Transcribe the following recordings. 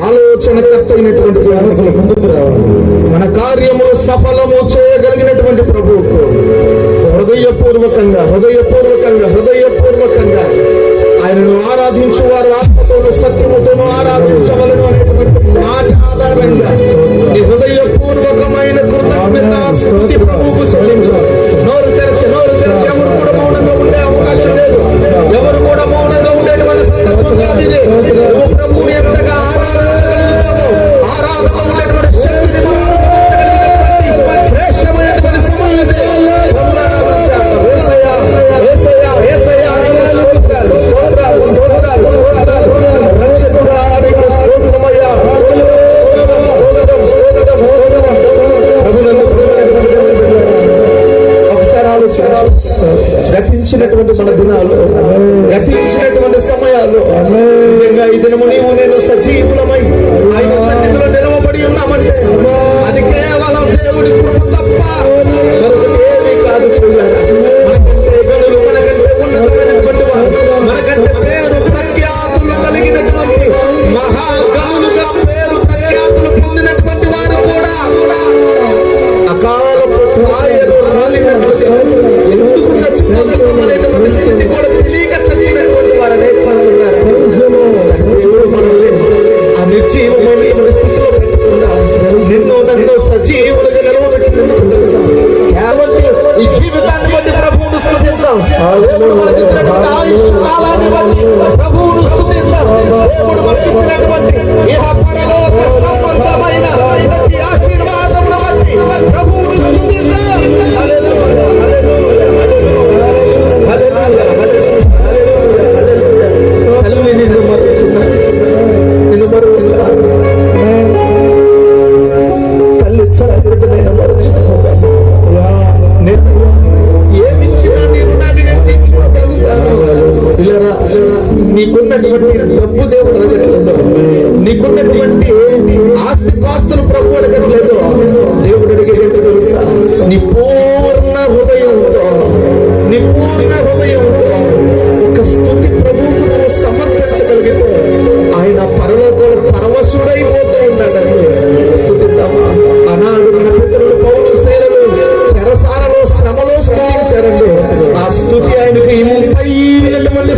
ఆలోచనకర్త అయినటువంటి సేవకులు ముందుకు రావాలి. మన కార్యము సఫలము చేయగలిగినటువంటి ప్రభువుకు హృదయపూర్వకంగా హృదయపూర్వకంగా హృదయపూర్వకంగా ఆయనను ఆరాధించు వారు ఆత్మతోను సత్యముతోను ఆరాధించవలను అనేటువంటి మాట ఆధారంగా హృదయపూర్వకమైన కృతజ్ఞత ప్రభువుకు చెల్లించాలి నోరు తెరచి నోరు ఎవరు కూడా మౌనంగా ఉండే అవకాశం లేదు. ఎవరు కూడా మౌనంగా ఉండేటువంటి సందర్భం కాదు దేవుడు మనకిచ్చినటువంటి ఆయుష్ ఈ హక్కరలో సంపదమైన ఆశీర్వాదం నీకున్నటువంటి డబ్బు దేవుడు అడగట్లేదు నీకున్నటువంటి ఆస్తి పాస్తులు ప్రభు అడగట్లేదు దేవుడు అడిగేది తెలుసా? నీ పూర్ణ హృదయంతో నీ పూర్ణ హృదయంతో ఒక స్థుతి ప్రభువుకు నువ్వు సమర్పించగలిగితే ఆయన పరలోకంలో పరవశుడైపోతూ ఉన్నాడని స్థుతిద్దామా? అనాడు మన పితరులు పౌరులు శైలలు చెరసాలలో శ్రమలో స్థుతించారండి. ఆ స్థుతి ఆయనకు మళ్ళీ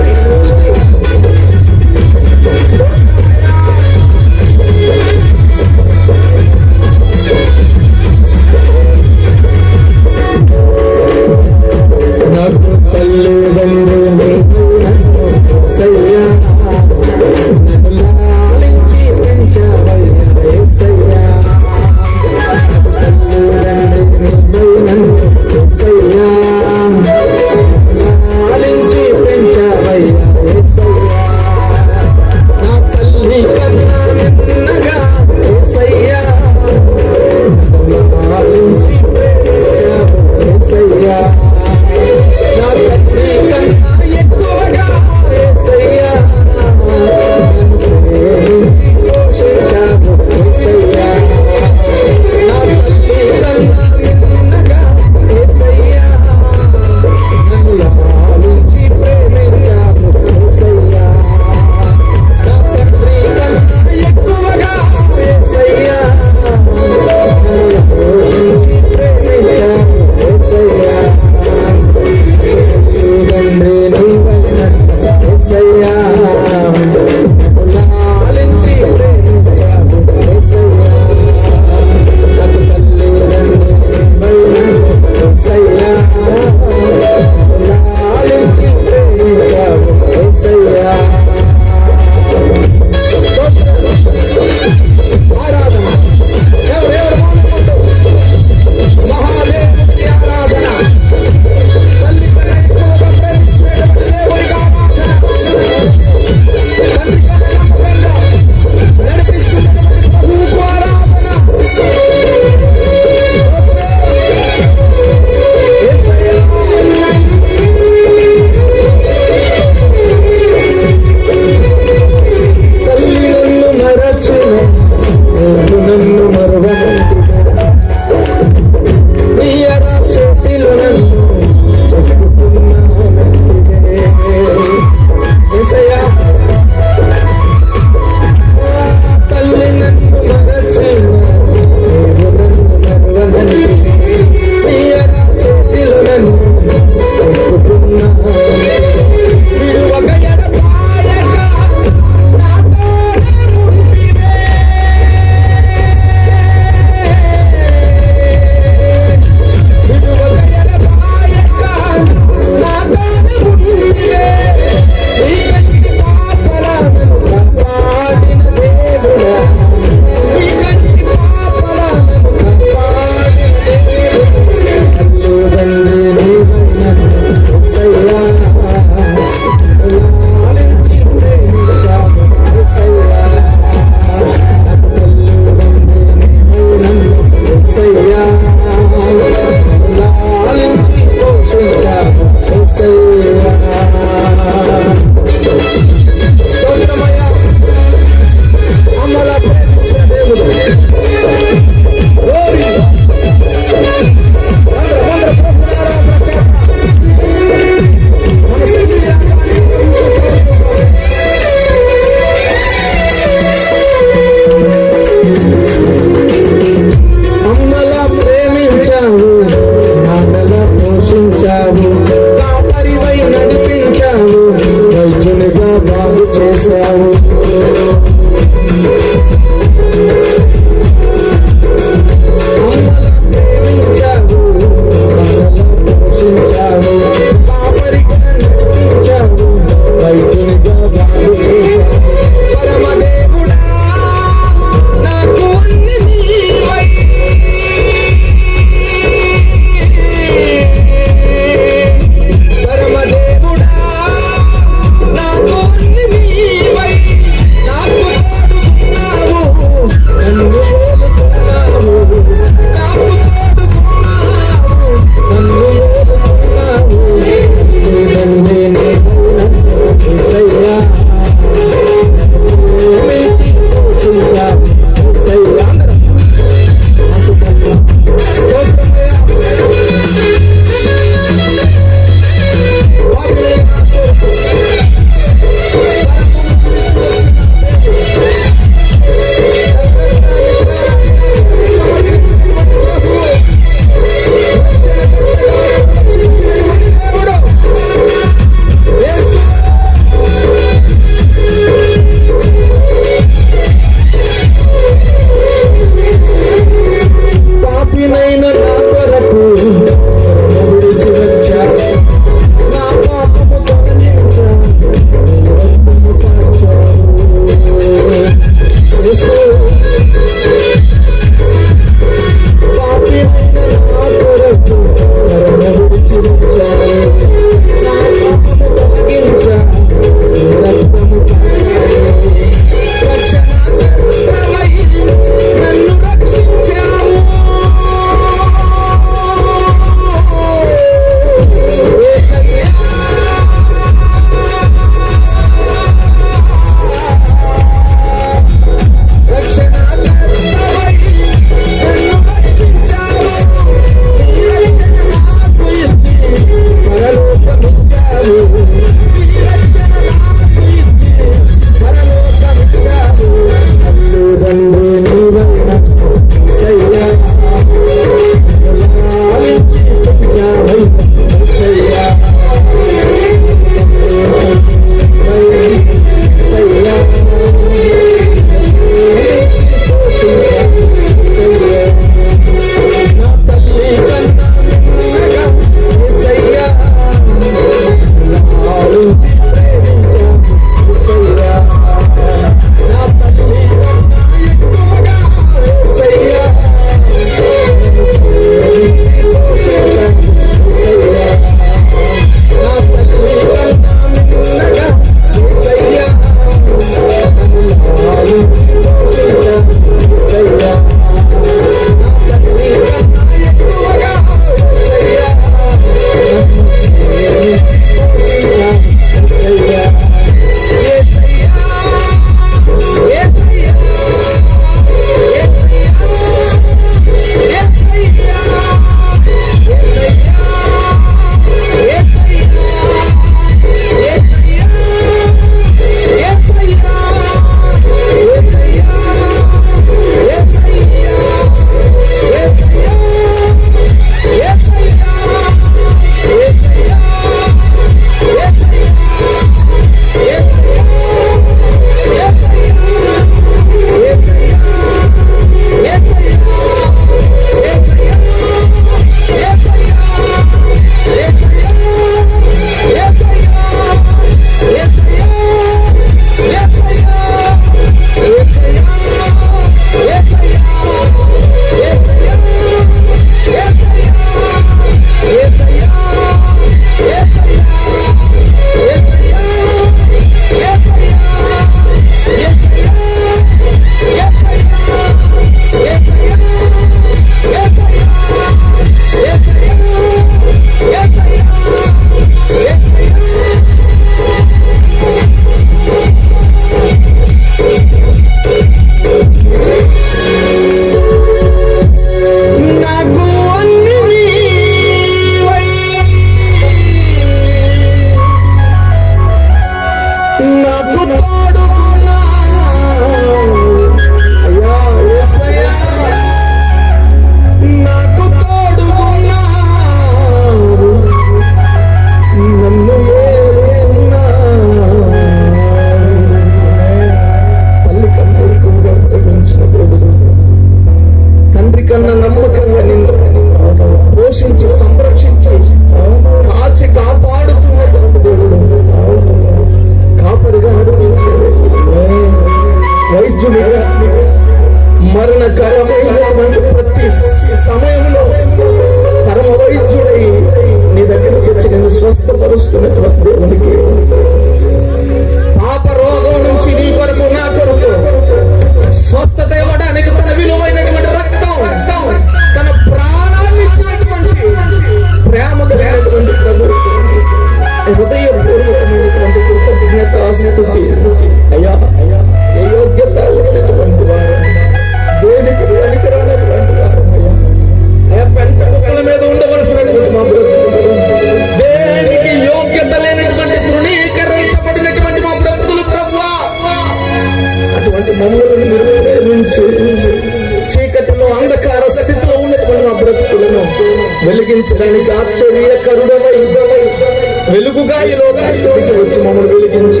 వెలుగుగా ఈ లోకానికి వచ్చి మమ్మల్ని వెలిగించి.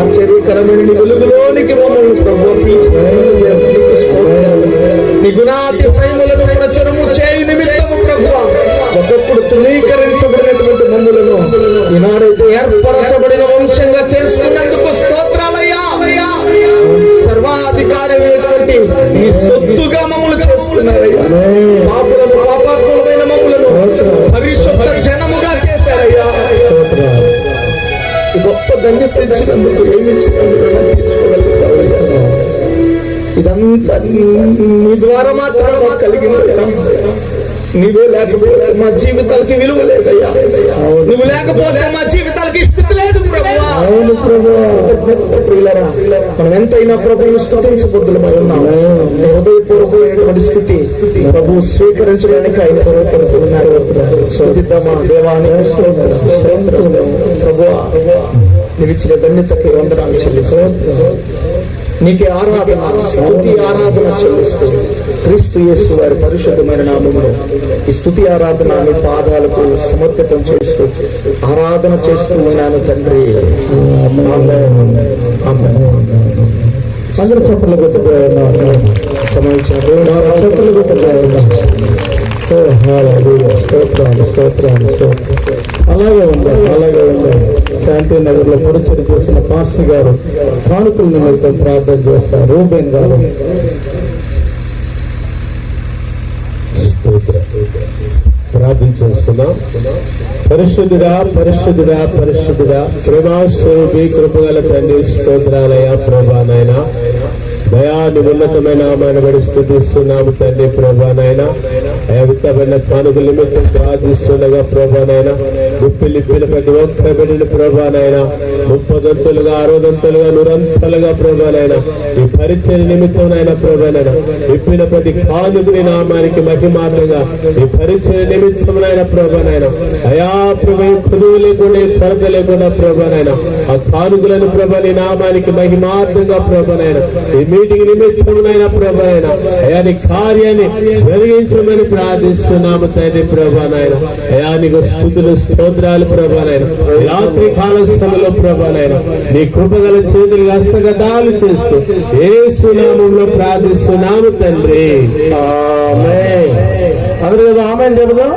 ఆశ్చర్యకరమైన నీ వెలుగులోనికి మమ్మల్ని ప్రభు నీ గుణాతి సైములను ప్రచురము చేయు నిమిత్తము ప్రభు ఒకప్పుడు తృణీకరించబడినటువంటి మమ్ములను ఈనాడైతే ఏర్పరచబడిన వంశంగా చేసుకున్నందుకు గొప్ప ధన్యత ఇచ్చినందుకు ఏమి ఇచ్చినందుకు తీర్చుకోగలుగుతావయ్యా ఇదంతా నీ- ద్వారా మాత్రం మాకు కలిగిందయ్యా నీవే లేకపోతే మా జీవితాలకి విలువ లేదయ్యా. నువ్వు లేకపోతే మా జీవితాలకి స్థితి అవును ప్రభు. మనం ఎంతైనా ప్రభువుని స్థుతించబుద్ధులమై ఉన్నాం హృదయపూర్వకమైనటువంటి స్థితి ప్రభు స్వీకరించడానికి ఆయన సర్వపడుతున్నారు స్థుతిద్దామా దేవానికి నీవు ఇచ్చిన ధన్యతకి వందనాలు చెల్లిస్తాం నీకే ఆరాధన స్థుతి ఆరాధన చెల్లిస్తూ క్రీస్తు యేసు వారి పరిశుద్ధమైన నామమును ఈ స్థుతి ఆరాధన పాదాలకు సమర్పితం చేస్తూ ఆరాధన చేస్తూ ఉన్నాను తండ్రి. అందరూ చెప్పలు సంబంధించిన చెప్పలు స్తోత్రాలు స్తోత్రాలు స్తోత్రాలు. అలాగే ఉంది అలాగే ఉంది శాంతి నగర్లో పొడిచడి చేసిన పాస్టర్ గారు కానుకల నిమిత్తం ప్రార్థన చేస్తారు. రూబేన్ గారు. ప్రార్థన చేస్తున్నాం. పరిశుద్ధుడా పరిశుద్ధుడా పరిశుద్ధుడా కృపా స్వరూపి కృపగల తండ్రి స్తోత్రాలయ ప్రభానైనా నాయన. నీ ఉన్నతమైన నామాన్ని బడి స్థుతిస్తున్నాము తండ్రి ప్రభానైనా నాయన. విత్తబడిన కానుక నిమిత్తం ప్రార్థిస్తుండగా ప్రభానైనా నాయన ముప్పిలిప్పిన ప్రతి ఒక్క ముప్పదంతులుగా అరవదంతులుగా నూరంతలుగా ప్రభానైనా ఈ పరిచయ నిమిత్తం ప్రభానైనా ప్రభా ఇప్పిన ప్రతి కాదు నామానికి మహిమాత్రంగా ఈ పరిచయ నిమిత్తమైన ప్రభానైనా ప్రభా నాయన అయా ప్రభు కుదువు లేకుండా కొరత లేకుండా ప్రభానైనా ఆ కానుకలను ప్రభా నీ నామానికి మహిమార్థంగా ప్రభానైనా ఈ మీటింగ్ నిమిత్తమైన ప్రభానైనా అయా నీ కార్యాన్ని జరిగించమని ప్రార్థిస్తున్నాము తండ్రి ప్రభానైనా అయా నీకు స్థుతులు స్తోత్రాలు ప్రభానైనా రాత్రి కాల సమయంలో ప్రభానైనా నీ కృపగల చేతులు హస్తగతాలు చేస్తూ ఏ సునామంలో ప్రార్థిస్తున్నాము తండ్రి. ఆమేన్. అందరూ ఆమె చెబుదాం.